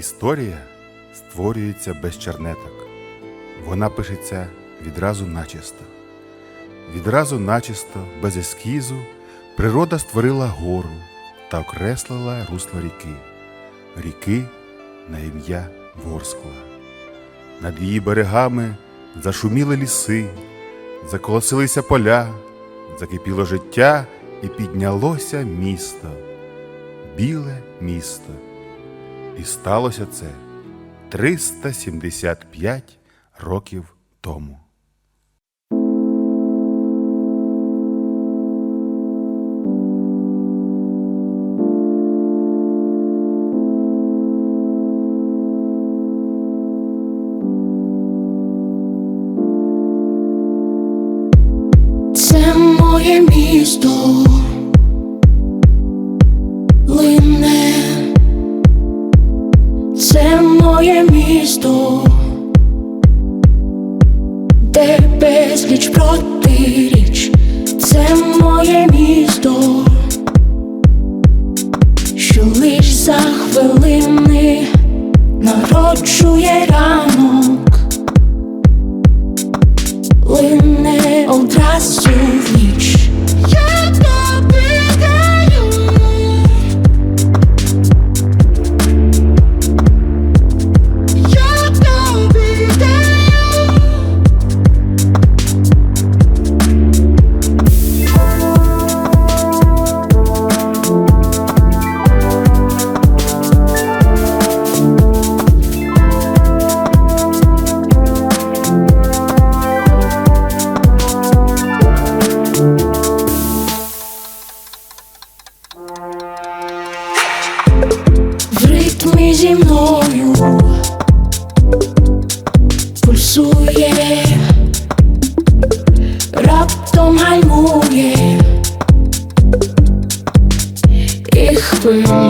Історія створюється без чернеток. Вона пишеться відразу начисто. Відразу начисто, без ескізу, природа створила гору та окреслила русло ріки, ріки на ім'я Ворскла. Над її берегами зашуміли ліси, заколосилися поля, закипіло життя і піднялося місто, біле місто. І сталося це 375 років тому. Це моє місто Це моє місто Де безліч протиріч. Це моє місто Що лиш за хвилини Народжує ранок в ритмі зі мною пульсує, раптом гальмує і хвилює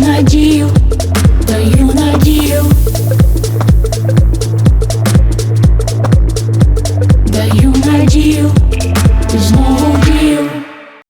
надію, даю надію.